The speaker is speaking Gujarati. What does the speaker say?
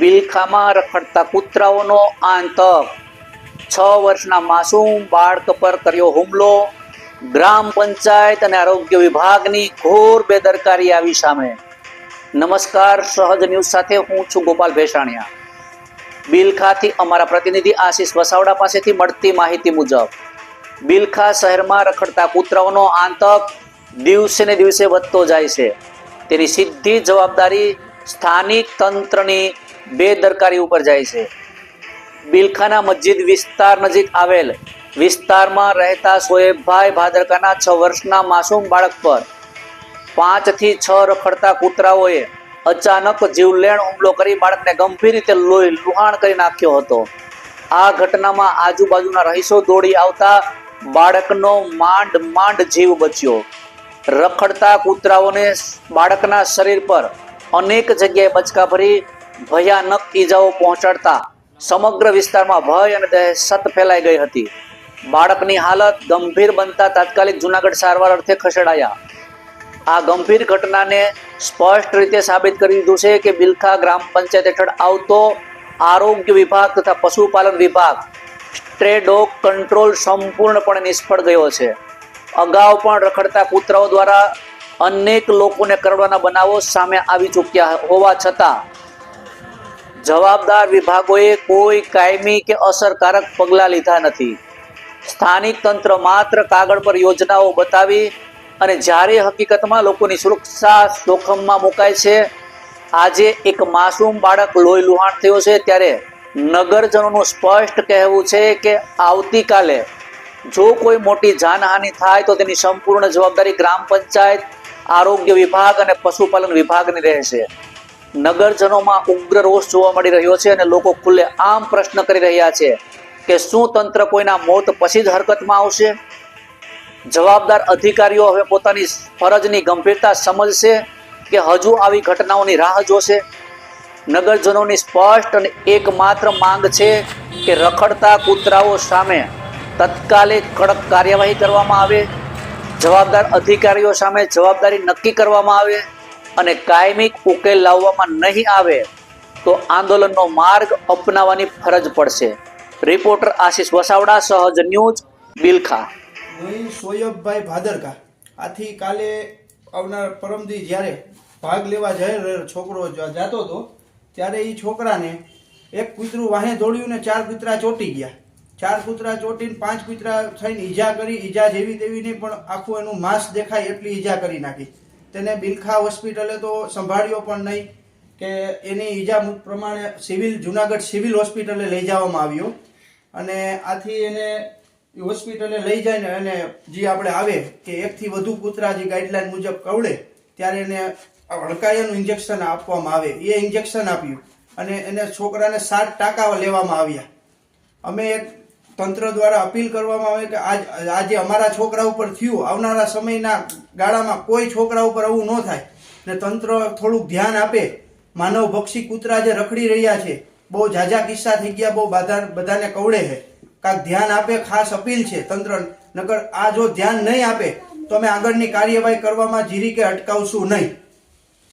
બિલખામાં રખડતા કૂતરાઓનો આતંક. છ વર્ષના માસૂમ બાળક પર કર્યો હુમલો. ગ્રામ પંચાયત અને આરોગ્ય વિભાગની ઘોર બેદરકારી આવી સામે. નમસ્કાર, સહજ ન્યૂઝ સાથે હું છું ગોપાલ ભેસાણિયા. બિલખાથી અમારા પ્રતિનિધિ આશીષ વસાવડા પાસેથી મળતી માહિતી મુજબ, બિલખા શહેરમાં રખડતા કૂતરાઓનો આતંક દિવસે ને દિવસે વધતો જાય છે. તેની સીધી જવાબદારી સ્થાનિક તંત્રની બેદરકારી ઉપર જાય છે. બિલખાના મસ્જિદ વિસ્તાર નજીક આવેલ. વિસ્તારમાં રહેતા સોએબભાઈ ભાદરકાના છ વર્ષના માસૂમ બાળક પર પાંચથી છ રખડતા કૂતરાઓએ અચાનક જીવલેણ હુમલો કરી બાળકને ગંભીર રીતે લોહી લુહાણ કરી નાખ્યો હતો. આ ઘટનામાં આજુબાજુના રહીશો દોડી આવતા બાળકનો માંડ માંડ જીવ બચ્યો. રખડતા કૂતરાઓને બાળકના શરીર પર અનેક જગ્યાએ બચકા ભરી ભયાનક ઈજાઓ પહોંચાડતા સમગ્ર વિસ્તારમાં ભય અને દહેશત ફેલાઈ ગઈ હતી. બાળકની હાલત ગંભીર બનતા તાત્કાલિક જુનાગઢ સારવાર અર્થે ખસેડાયા. આ ગંભીર ઘટનાને સ્પષ્ટ રીતે સાબિત કરી દીધું છે કે બિલખા ગ્રામ પંચાયત હેઠળ આવતો આરોગ્ય વિભાગ તથા પશુપાલન વિભાગ સ્ટ્રે કંટ્રોલ સંપૂર્ણપણે નિષ્ફળ ગયો છે. અગાઉ પણ રખડતા કૂતરાઓ દ્વારા અનેક લોકોને કરડવાના બનાવો સામે આવી ચૂક્યા હોવા છતાં જવાબદાર વિભાગોએ કોઈ કાયમી કે અસરકારક પગલાં લીધા નથી. સ્થાનિક તંત્ર માત્ર કાગળ પર યોજનાઓ બતાવી અને જ્યારે હકીકતમાં લોકોની સુરક્ષા જોખમમાં મુકાય છે. આજે એક માસૂમ બાળક લોહી લુહાણ થયો છે ત્યારે નગરજનોનું સ્પષ્ટ કહેવું છે કે આવતીકાલે જો કોઈ મોટી જાનહાનિ થાય તો તેની સંપૂર્ણ જવાબદારી ગ્રામ પંચાયત, આરોગ્ય વિભાગ અને પશુપાલન વિભાગની રહેશે. નગરજનોમાં ઉગ્ર રોષ જોવા મળી રહ્યો છે અને લોકો ખુલ્લે આમ પ્રશ્ન કરી રહ્યા છે કે શું તંત્ર કોઈના મોત પછી જ હરકતમાં આવશે? જવાબદાર અધિકારીઓ હવે પોતાની ફરજની ગંભીરતા સમજશે કે હજુ આવી ઘટનાઓની રાહ જોશે? નગરજનોની સ્પષ્ટ અને એકમાત્ર માંગ છે કે રખડતા કૂતરાઓ સામે તત્કાલિક કડક કાર્યવાહી કરવામાં આવે. જવાબદાર અધિકારીઓ સામે જવાબદારી નક્કી કરવામાં આવે. અને કાયમી ઉકેલ લાવવામાં નહીં આવે, તો આંદોલનનો માર્ગ અપનાવવાની ફરજ પડશે. રિપોર્ટર આશીષ વસાવડા, સહજ ન્યૂઝ, બિલખા. હું સોયબભાઈ ભાદરકા. આથી કાલે આવનાર પરમદી જ્યારે ભાગ લેવા જાય છોકરો જતો હતો, ત્યારે એ છોકરાને એક કૂતરું વાહે દોડ્યું ને ચાર કૂતરા ચોંટી ગયા. ચાર કૂતરા ચોટીને પાંચ કૂતરા થઈને ઈજા કરી, ઈજા જેવી તેવી નહીં, પણ આખું એનું માંસ દેખાય એટલી ઈજા કરી નાખી. તેને બિલખા હોસ્પિટલે તો સંભાળ્યો પણ નહીં કે એની ઈજા પ્રમાણે સિવિલ, જુનાગઢ સિવિલ હોસ્પિટલે લઈ જવામાં આવ્યો. અને આથી એને હોસ્પિટલે લઈ જાય ને અને જે આપણે આવે કે એકથી વધુ કૂતરા જે ગાઈડલાઈન મુજબ કવડે, ત્યારે એને હડકાયાનું ઇન્જેક્શન આપવામાં આવે. એ ઇન્જેક્શન આપ્યું અને એને છોકરાને સાત ટાંકા લેવામાં આવ્યા. અમે એક તંત્ર દ્વારા અપીલ કરવામાં આવે કે આજ આજે અમારા છોકરા ઉપર થયું, આવનારા સમયના ગાળામાં કોઈ છોકરા ઉપર આવું ન થાય. ને તંત્ર થોડુંક ધ્યાન આપે. માનવ ભક્ષી કૂતરા જે રખડી રહ્યા છે, બહુ ઝાઝા કિસ્સા થઈ ગયા, બહુ બધા બધાને કવડે છે. કાંક ધ્યાન આપે, ખાસ અપીલ છે તંત્ર. નગર આ જો ધ્યાન નહીં આપે, તો અમે આગળની કાર્યવાહી કરવામાં જીરી કે અટકાવશું નહીં.